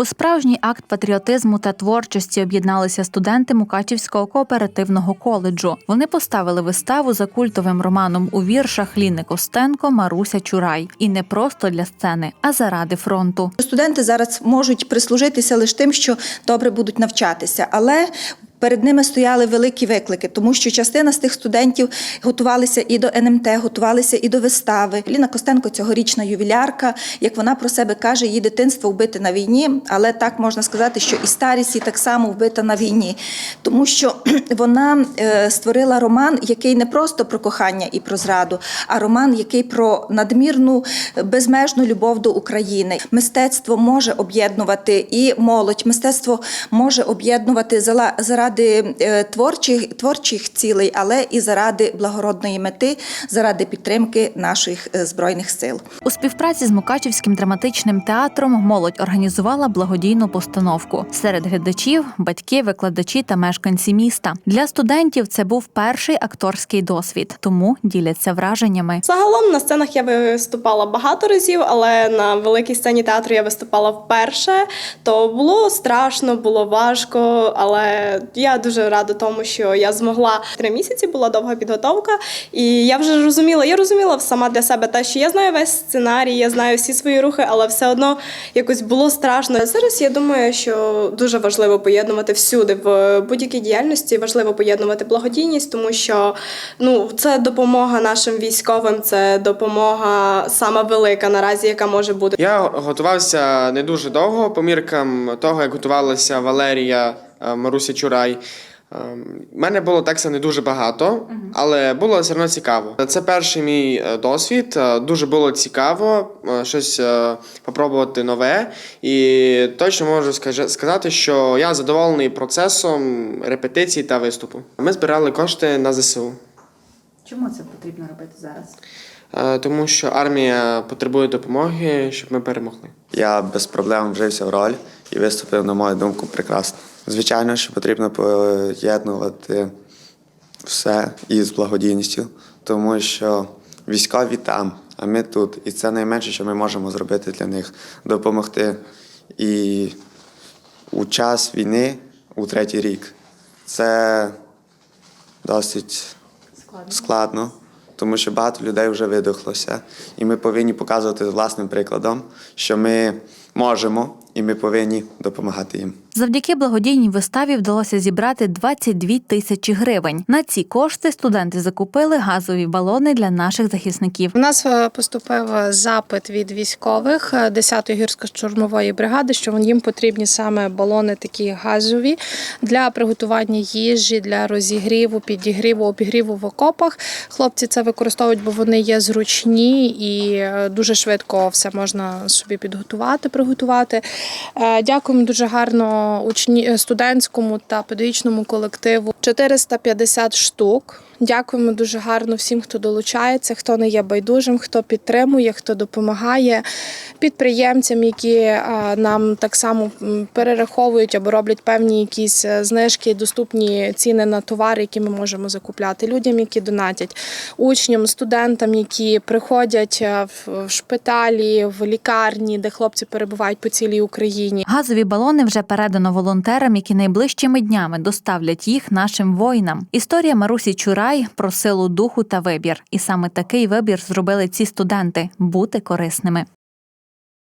У справжній акт патріотизму та творчості об'єдналися студенти Мукачівського кооперативного коледжу. Вони поставили виставу за культовим романом у віршах Ліни Костенко Маруся Чурай. І не просто для сцени, а заради фронту. Студенти зараз можуть прислужитися лише тим, що добре будуть навчатися, але Перед ними стояли великі виклики, тому що частина з тих студентів готувалися і до НМТ, готувалися і до вистави. Ліна Костенко цьогорічна ювілярка. Як вона про себе каже, її дитинство вбите на війні, але так можна сказати, що і старість її так само вбита на війні, тому що вона е, створила роман, який не просто про кохання і про зраду, а роман, який про надмірну безмежну любов до України. Мистецтво може об'єднувати і молодь, мистецтво може об'єднувати зала- заради е, творчих, творчих цілей, але і заради благородної мети, заради підтримки наших е, збройних сил. У співпраці з Мукачівським драматичним театром молодь організувала благодійну постановку. Серед глядачів батьки, викладачі та мешканці міста. Для студентів це був перший акторський досвід, тому діляться враженнями. Загалом на сценах я виступала багато разів, але на великій сцені театру я виступала вперше. То було страшно, було важко, але я дуже рада тому, що я змогла три місяці. Була довга підготовка, і я вже розуміла. Я розуміла сама для себе те, що я знаю весь сценарій, я знаю всі свої рухи, але все одно якось було страшно. Зараз я думаю, що дуже важливо поєднувати всюди в будь-якій діяльності. Важливо поєднувати благодійність, тому що ну це допомога нашим військовим, це допомога сама велика наразі, яка може бути. Я готувався не дуже довго, по міркам того, як готувалася Валерія Маруся Чурай. У мене було текста не дуже багато, але було все одно цікаво. Це перший мій е, досвід. е, Дуже було цікаво е, щось е, попробувати нове. І точно можу сказати, що я задоволений процесом репетицій та виступу. Ми збирали кошти на ЗСУ. Чому це потрібно робити зараз? е, Тому що армія потребує допомоги, щоб ми перемогли. Я без проблем вжився в роль і виступив, на мою думку, прекрасно. Звичайно, що потрібно поєднувати все із благодійністю, тому що військові там, а ми тут. І це найменше, що ми можемо зробити для них допомогти. І у час війни, у третій рік, це досить Складно. складно, тому що багато людей вже видохлося, і ми повинні показувати власним прикладом, що ми можемо і ми повинні допомагати їм. Завдяки благодійній виставі вдалося зібрати 22 тисячі гривень. На ці кошти студенти закупили газові балони для наших захисників. У нас е, поступив е, запит від військових е, 10-ї гірсько-штурмової бригади, що їм потрібні саме балони такі газові для приготування їжі, для розігріву, підігріву, обігріву в окопах. Хлопці це використовують, бо вони є зручні і е, дуже швидко все можна собі підготувати, приготувати. Е, Дякуємо дуже гарно учні е, студентському та педагогічному колективу. 450 штук. Дякуємо дуже гарно всім, хто долучається, хто не є байдужим, хто підтримує, хто допомагає підприємцям, які е, нам так само перераховують або роблять певні якісь е, знижки, доступні ціни на товари, які ми можемо закупляти. Людям, які донатять, учням, студентам, які приходять в шпиталі, в лікарні, де хлопці перебувають по цілій Україні. Газові балони вже передано волонтерам, які найближчими днями доставлять їх нашим воїнам. Історія Марусі Чурай про силу духу та вибір. І саме такий вибір зробили ці студенти бути корисними.